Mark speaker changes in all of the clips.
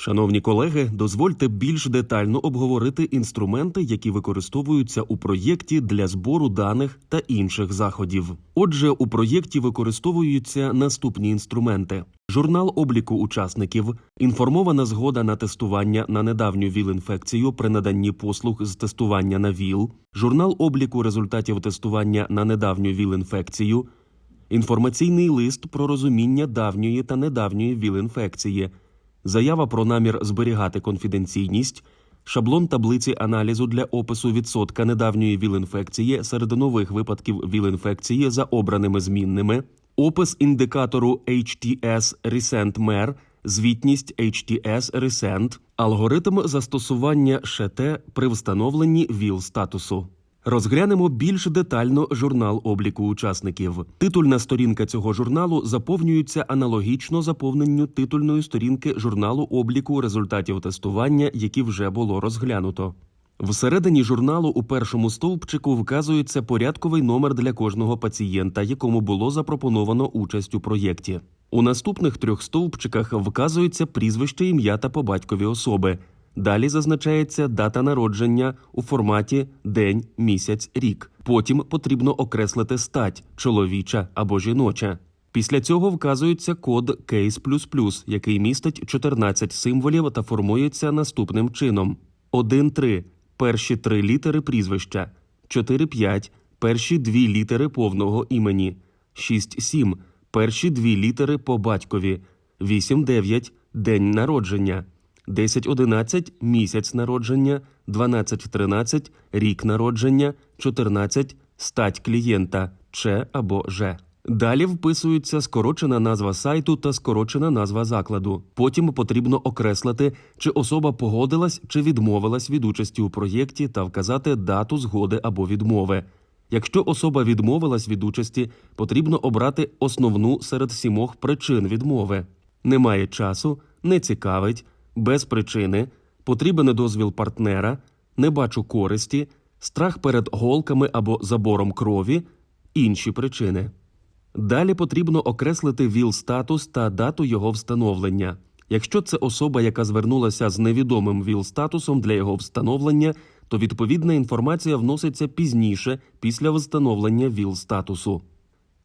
Speaker 1: Шановні колеги, дозвольте більш детально обговорити інструменти, які використовуються у проєкті для збору даних та інших заходів. Отже, у проєкті використовуються наступні інструменти: журнал обліку учасників, інформована згода на тестування на недавню ВІЛ-інфекцію при наданні послуг з тестування на ВІЛ, журнал обліку результатів тестування на недавню ВІЛ-інфекцію, інформаційний лист про розуміння давньої та недавньої ВІЛ-інфекції, заява про намір зберігати конфіденційність, шаблон таблиці аналізу для опису відсотка недавньої ВІЛ-інфекції серед нових випадків ВІЛ-інфекції за обраними змінними, опис індикатору HTS Recent MER, звітність HTS Recent, алгоритм застосування ШТ при встановленні ВІЛ-статусу. Розглянемо більш детально журнал обліку учасників. Титульна сторінка цього журналу заповнюється аналогічно заповненню титульної сторінки журналу обліку результатів тестування, які вже було розглянуто. Всередині журналу у першому стовпчику вказується порядковий номер для кожного пацієнта, якому було запропоновано участь у проєкті. У наступних трьох стовпчиках вказується прізвище, ім'я та по батькові особи. Далі зазначається дата народження у форматі день, місяць, рік. Потім потрібно окреслити стать чоловіча або жіноча. Після цього вказується код Case++, який містить 14 символів та формується наступним чином: 1-3 – перші три літери прізвища, 4-5 – перші дві літери повного імені, 6-7 – перші дві літери по батькові, 8-9 – день народження. 10-11 – місяць народження, 12-13 – рік народження, 14 – стать клієнта Ч або Ж. Далі вписується скорочена назва сайту та скорочена назва закладу. Потім потрібно окреслити, чи особа погодилась чи відмовилась від участі у проєкті та вказати дату згоди або відмови. Якщо особа відмовилась від участі, потрібно обрати основну серед сімох причин відмови. Немає часу, не цікавить, без причини, потрібен дозвіл партнера, не бачу користі, страх перед голками або забором крові, інші причини. Далі потрібно окреслити ВІЛ-статус та дату його встановлення. Якщо це особа, яка звернулася з невідомим ВІЛ-статусом для його встановлення, то відповідна інформація вноситься пізніше після встановлення ВІЛ-статусу.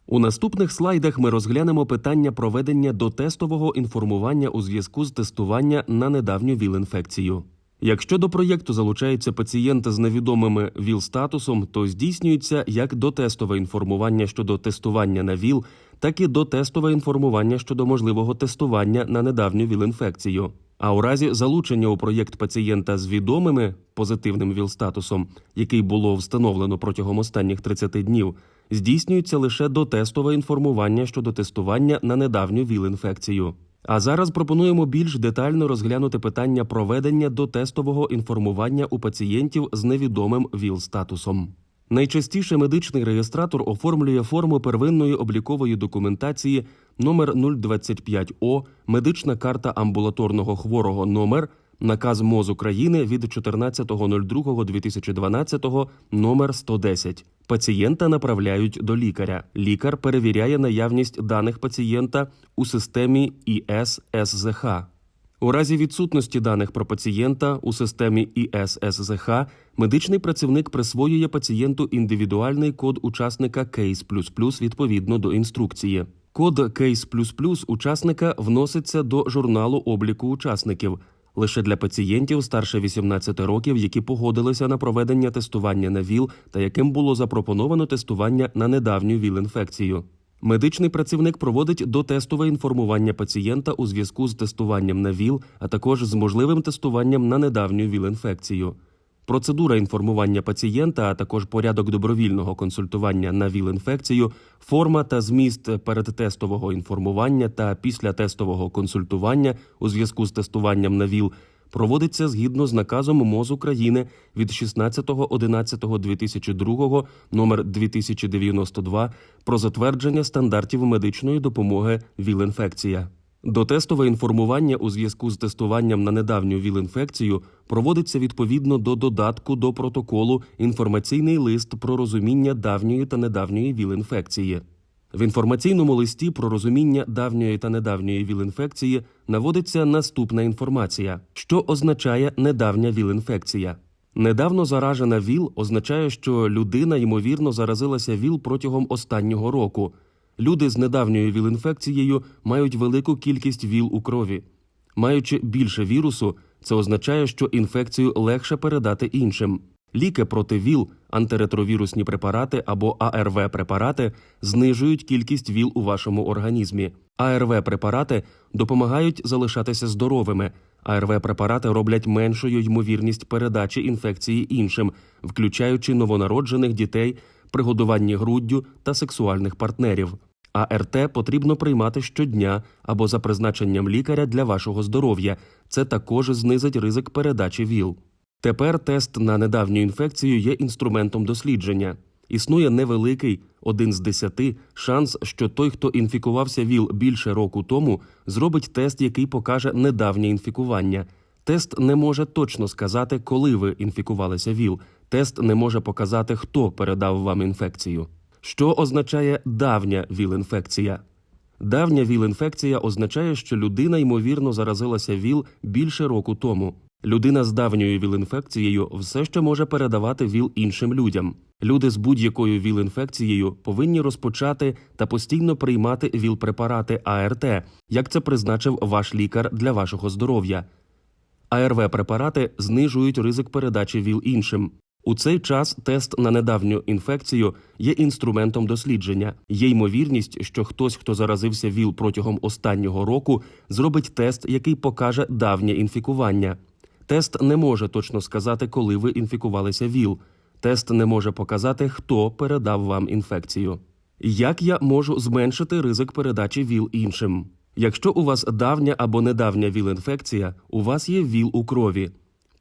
Speaker 1: У наступних слайдах ми розглянемо питання проведення дотестового інформування у зв'язку з тестування на недавню ВІЛ-інфекцію. Якщо до проєкту залучаються пацієнти з невідомим ВІЛ-статусом, то здійснюється як дотестове інформування щодо тестування на ВІЛ, так і дотестове інформування щодо можливого тестування на недавню ВІЛ-інфекцію. А у разі залучення у проєкт пацієнта з відомими позитивним ВІЛ-статусом, який було встановлено протягом останніх 30 днів, здійснюється лише дотестове інформування щодо тестування на недавню ВІЛ-інфекцію. А зараз пропонуємо більш детально розглянути питання проведення дотестового інформування у пацієнтів з невідомим ВІЛ-статусом. Найчастіше медичний реєстратор оформлює форму первинної облікової документації номер 025О, медична карта амбулаторного хворого номер, наказ МОЗ України від 14.02.2012 номер 110. Пацієнта направляють до лікаря. Лікар перевіряє наявність даних пацієнта у системі ІС-СЗХ. У разі відсутності даних про пацієнта у системі ІС-СЗХ медичний працівник присвоює пацієнту індивідуальний код учасника Case++ відповідно до інструкції. Код Case++ учасника вноситься до журналу обліку учасників лише для пацієнтів старше 18 років, які погодилися на проведення тестування на ВІЛ та яким було запропоновано тестування на недавню ВІЛ-інфекцію. Медичний працівник проводить дотестове інформування пацієнта у зв'язку з тестуванням на ВІЛ, а також з можливим тестуванням на недавню ВІЛ-інфекцію. Процедура інформування пацієнта, а також порядок добровільного консультування на ВІЛ-інфекцію, форма та зміст передтестового інформування та післятестового консультування у зв'язку з тестуванням на ВІЛ проводиться згідно з наказом МОЗ України від 16.11.2002 номер 2092 про затвердження стандартів медичної допомоги ВІЛ-інфекція. Дотестове інформування у зв'язку з тестуванням на недавню ВІЛ-інфекцію проводиться відповідно до додатку до протоколу інформаційний лист про розуміння давньої та недавньої ВІЛ-інфекції. В інформаційному листі про розуміння давньої та недавньої ВІЛ-інфекції наводиться наступна інформація, що означає недавня ВІЛ-інфекція. Недавно заражена ВІЛ означає, що людина ймовірно заразилася ВІЛ протягом останнього року. Люди з недавньою ВІЛ-інфекцією мають велику кількість ВІЛ у крові. Маючи більше вірусу, це означає, що інфекцію легше передати іншим. Ліки проти ВІЛ, антиретровірусні препарати або АРВ препарати знижують кількість ВІЛ у вашому організмі. АРВ препарати допомагають залишатися здоровими. АРВ препарати роблять меншою ймовірність передачі інфекції іншим, включаючи новонароджених дітей, при годуванні груддю та сексуальних партнерів. АРТ потрібно приймати щодня або за призначенням лікаря для вашого здоров'я. Це також знизить ризик передачі ВІЛ. Тепер тест на недавню інфекцію є інструментом дослідження. Існує невеликий, один з десяти, шанс, що той, хто інфікувався ВІЛ більше року тому, зробить тест, який покаже недавнє інфікування. Тест не може точно сказати, коли ви інфікувалися ВІЛ. Тест не може показати, хто передав вам інфекцію. Що означає давня ВІЛ-інфекція? Давня ВІЛ-інфекція означає, що людина ймовірно заразилася ВІЛ більше року тому. Людина з давньою ВІЛ-інфекцією все ще може передавати ВІЛ іншим людям. Люди з будь-якою ВІЛ-інфекцією повинні розпочати та постійно приймати ВІЛ-препарати АРТ, як це призначив ваш лікар для вашого здоров'я. АРВ-препарати знижують ризик передачі ВІЛ іншим. У цей час тест на недавню інфекцію є інструментом дослідження. Є ймовірність, що хтось, хто заразився ВІЛ протягом останнього року, зробить тест, який покаже давнє інфікування. Тест не може точно сказати, коли ви інфікувалися ВІЛ. Тест не може показати, хто передав вам інфекцію. Як я можу зменшити ризик передачі ВІЛ іншим? Якщо у вас давня або недавня ВІЛ-інфекція, у вас є ВІЛ у крові.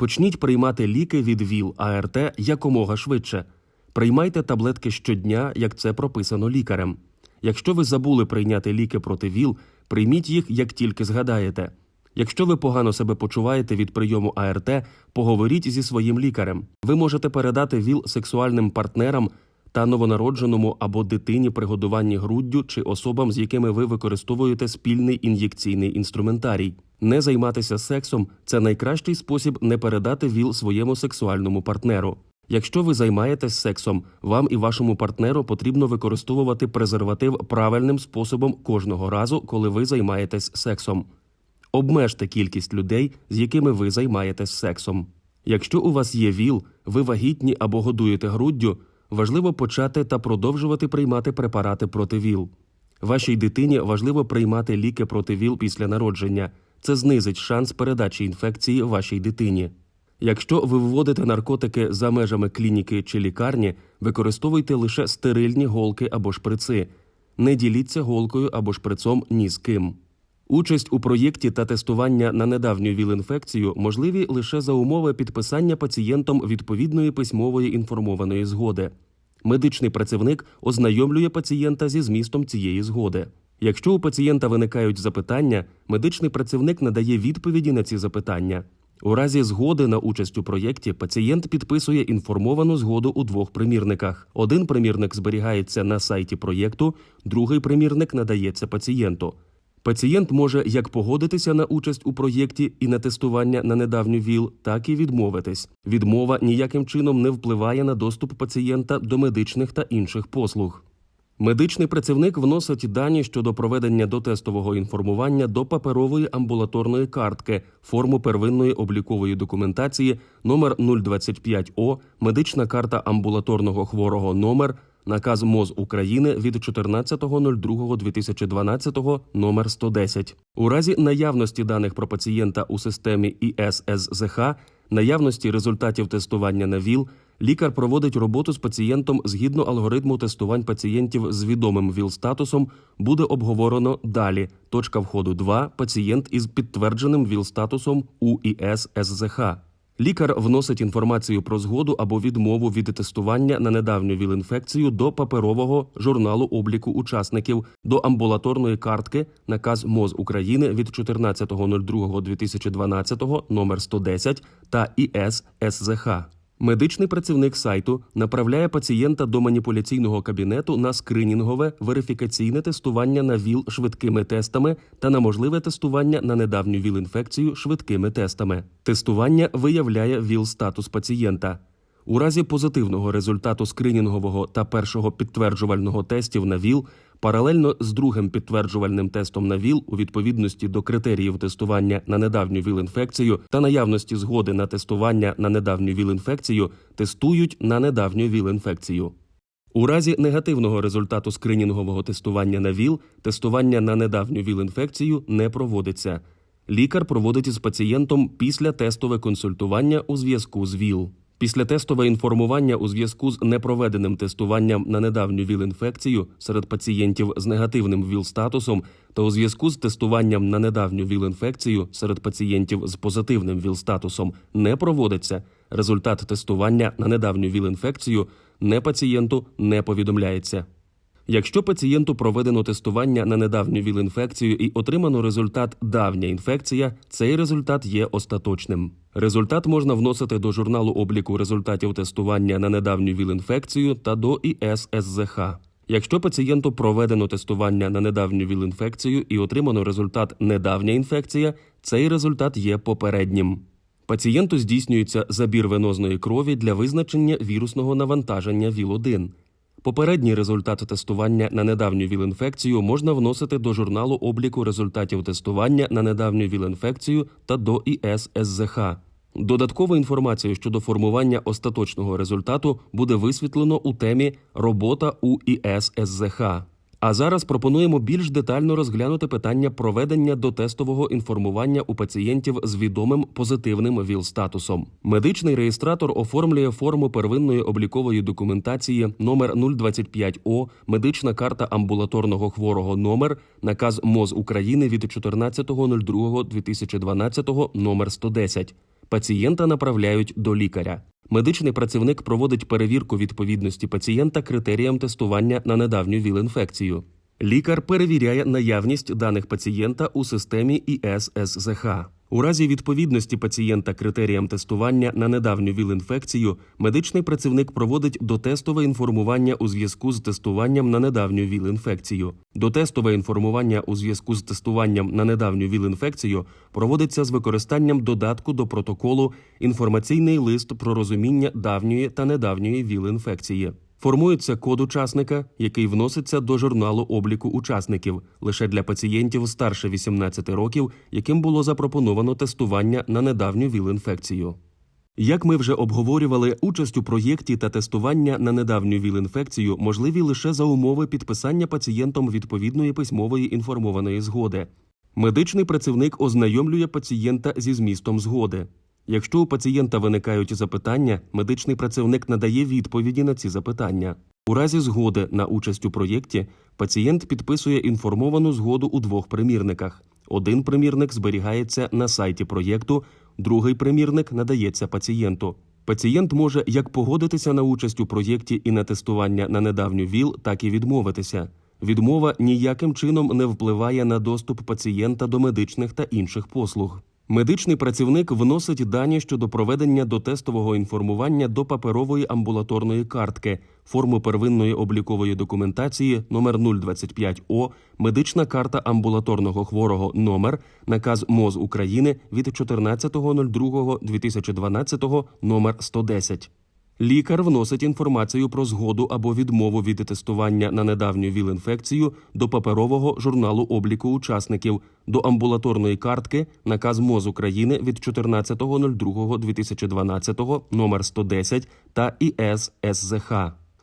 Speaker 1: Почніть приймати ліки від ВІЛ АРТ якомога швидше. Приймайте таблетки щодня, як це прописано лікарем. Якщо ви забули прийняти ліки проти ВІЛ, прийміть їх, як тільки згадаєте. Якщо ви погано себе почуваєте від прийому АРТ, поговоріть зі своїм лікарем. Ви можете передати ВІЛ сексуальним партнерам та новонародженому або дитині при годуванні груддю чи особам, з якими ви використовуєте спільний ін'єкційний інструментарій. Не займатися сексом це найкращий спосіб не передати ВІЛ своєму сексуальному партнеру. Якщо ви займаєтесь сексом, вам і вашому партнеру потрібно використовувати презерватив правильним способом кожного разу, коли ви займаєтесь сексом. Обмежте кількість людей, з якими ви займаєтесь сексом. Якщо у вас є ВІЛ, ви вагітні або годуєте груддю, важливо почати та продовжувати приймати препарати проти ВІЛ. Вашій дитині важливо приймати ліки проти ВІЛ після народження. Це знизить шанс передачі інфекції вашій дитині. Якщо ви вводите наркотики за межами клініки чи лікарні, використовуйте лише стерильні голки або шприци. Не діліться голкою або шприцом ні з ким. Участь у проєкті та тестування на недавню ВІЛ-інфекцію можливі лише за умови підписання пацієнтом відповідної письмової інформованої згоди. Медичний працівник ознайомлює пацієнта зі змістом цієї згоди. Якщо у пацієнта виникають запитання, медичний працівник надає відповіді на ці запитання. У разі згоди на участь у проєкті пацієнт підписує інформовану згоду у двох примірниках. Один примірник зберігається на сайті проєкту, другий примірник надається пацієнту. Пацієнт може як погодитися на участь у проєкті і на тестування на недавню ВІЛ, так і відмовитись. Відмова ніяким чином не впливає на доступ пацієнта до медичних та інших послуг. Медичний працівник вносить дані щодо проведення дотестового інформування до паперової амбулаторної картки, форму первинної облікової документації номер 025 О, медична карта амбулаторного хворого номер, наказ МОЗ України від 14.02.2012 номер 110. У разі наявності даних про пацієнта у системі ІССЗХ, наявності результатів тестування на ВІЛ, лікар проводить роботу з пацієнтом згідно алгоритму тестувань пацієнтів з відомим ВІЛ-статусом буде обговорено далі. Точка входу 2. Пацієнт із підтвердженим ВІЛ-статусом УІС СЗХ. Лікар вносить інформацію про згоду або відмову від тестування на недавню ВІЛ-інфекцію до паперового журналу обліку учасників, до амбулаторної картки, наказ МОЗ України від 14.02.2012 номер 110 та ІС СЗХ. Медичний працівник сайту направляє пацієнта до маніпуляційного кабінету на скринінгове верифікаційне тестування на ВІЛ швидкими тестами та на можливе тестування на недавню ВІЛ-інфекцію швидкими тестами. Тестування виявляє ВІЛ-статус пацієнта. У разі позитивного результату скринінгового та першого підтверджувального тестів на ВІЛ паралельно з другим підтверджувальним тестом на ВІЛ у відповідності до критеріїв тестування на недавню ВІЛ-інфекцію та наявності згоди на тестування на недавню ВІЛ-інфекцію тестують на недавню ВІЛ-інфекцію. У разі негативного результату скринінгового тестування на ВІЛ тестування на недавню ВІЛ-інфекцію не проводиться. Лікар проводить із пацієнтом післятестове консультування у зв'язку з ВІЛ. Післятестове інформування у зв'язку з непроведеним тестуванням на недавню ВІЛ-інфекцію серед пацієнтів з негативним ВІЛ-статусом та у зв'язку з тестуванням на недавню ВІЛ-інфекцію серед пацієнтів з позитивним ВІЛ-статусом не проводиться. Результат тестування на недавню ВІЛ-інфекцію не пацієнту не повідомляється. Якщо пацієнту проведено тестування на недавню ВІЛ-інфекцію і отримано результат давня інфекція, цей результат є остаточним. Результат можна вносити до журналу обліку результатів тестування на недавню ВІЛ-інфекцію та до ІС-СЗХ. Якщо пацієнту проведено тестування на недавню ВІЛ-інфекцію і отримано результат недавня інфекція, цей результат є попереднім. Пацієнту здійснюється забір венозної крові для визначення вірусного навантаження ВІЛ-1. Попередній результат тестування на недавню ВІЛ-інфекцію можна вносити до журналу обліку результатів тестування на недавню ВІЛ-інфекцію та до ІС-СЗХ. Додаткову інформацію щодо формування остаточного результату буде висвітлено у темі Робота у ІС-СЗХ. А зараз пропонуємо більш детально розглянути питання проведення дотестового інформування у пацієнтів з відомим позитивним ВІЛ-статусом. Медичний реєстратор оформлює форму первинної облікової документації номер 025О, медична карта амбулаторного хворого номер, наказ МОЗ України від 14.02.2012 номер 110. Пацієнта направляють до лікаря. Медичний працівник проводить перевірку відповідності пацієнта критеріям тестування на недавню ВІЛ-інфекцію. Лікар перевіряє наявність даних пацієнта у системі ІС-СЗХ. У разі відповідності пацієнта критеріям тестування на недавню ВІЛ-інфекцію медичний працівник проводить дотестове інформування у зв'язку з тестуванням на недавню ВІЛ-інфекцію. Дотестове інформування у зв'язку з тестуванням на недавню ВІЛ-інфекцію проводиться з використанням додатку до протоколу інформаційний лист про розуміння давньої та недавньої ВІЛ-інфекції. Формується код учасника, який вноситься до журналу обліку учасників лише для пацієнтів старше 18 років, яким було запропоновано тестування на недавню ВІЛ-інфекцію. Як ми вже обговорювали, участь у проєкті та тестування на недавню ВІЛ-інфекцію можливі лише за умови підписання пацієнтом відповідної письмової інформованої згоди. Медичний працівник ознайомлює пацієнта зі змістом згоди. Якщо у пацієнта виникають запитання, медичний працівник надає відповіді на ці запитання. У разі згоди на участь у проєкті пацієнт підписує інформовану згоду у двох примірниках. Один примірник зберігається на сайті проєкту, другий примірник надається пацієнту. Пацієнт може як погодитися на участь у проєкті і на тестування на недавню ВІЛ, так і відмовитися. Відмова ніяким чином не впливає на доступ пацієнта до медичних та інших послуг. Медичний працівник вносить дані щодо проведення дотестового інформування до паперової амбулаторної картки, форму первинної облікової документації номер 025О, медична карта амбулаторного хворого номер, наказ МОЗ України від 14.02.2012 номер 110. Лікар вносить інформацію про згоду або відмову від тестування на недавню ВІЛ-інфекцію до паперового журналу обліку учасників, до амбулаторної картки наказ МОЗ України від 14.02.2012 номер 110 та ІС.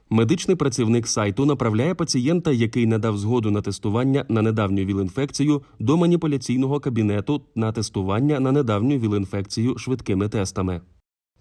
Speaker 1: Медичний працівник сайту направляє пацієнта, який надав згоду на тестування на недавню ВІЛ-інфекцію, до маніпуляційного кабінету на тестування на недавню ВІЛ-інфекцію швидкими тестами.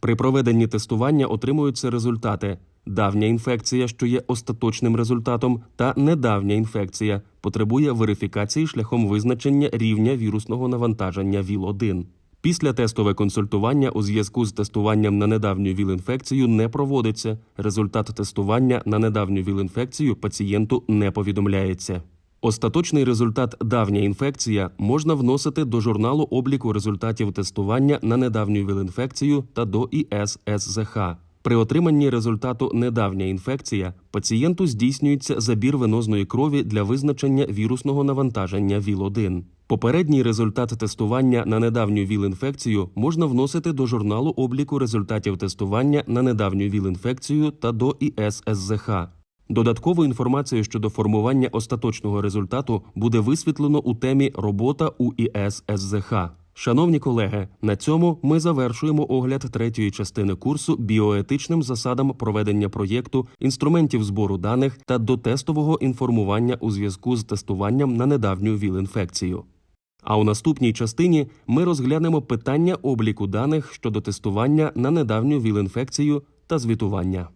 Speaker 1: При проведенні тестування отримуються результати: давня інфекція, що є остаточним результатом, та недавня інфекція, потребує верифікації шляхом визначення рівня вірусного навантаження ВІЛ-1. Після тестове консультування у зв'язку з тестуванням на недавню ВІЛ-інфекцію не проводиться. Результат тестування на недавню ВІЛ-інфекцію пацієнту не повідомляється. Остаточний результат давня інфекція можна вносити до журналу обліку результатів тестування на недавню ВІЛ-інфекцію та до ІС-СЗХ. При отриманні результату недавня інфекція пацієнту здійснюється забір венозної крові для визначення вірусного навантаження ВІЛ-1. Попередній результат тестування на недавню ВІЛ-інфекцію можна вносити до журналу обліку результатів тестування на недавню ВІЛ-інфекцію та до ІС СЗХ. Додаткову інформацію щодо формування остаточного результату буде висвітлено у темі Робота у ІС СЗХ. Шановні колеги, на цьому ми завершуємо огляд третьої частини курсу біоетичним засадам проведення проєкту, інструментів збору даних та дотестового інформування у зв'язку з тестуванням на недавню ВІЛ-інфекцію. А у наступній частині ми розглянемо питання обліку даних щодо тестування на недавню ВІЛ-інфекцію та звітування.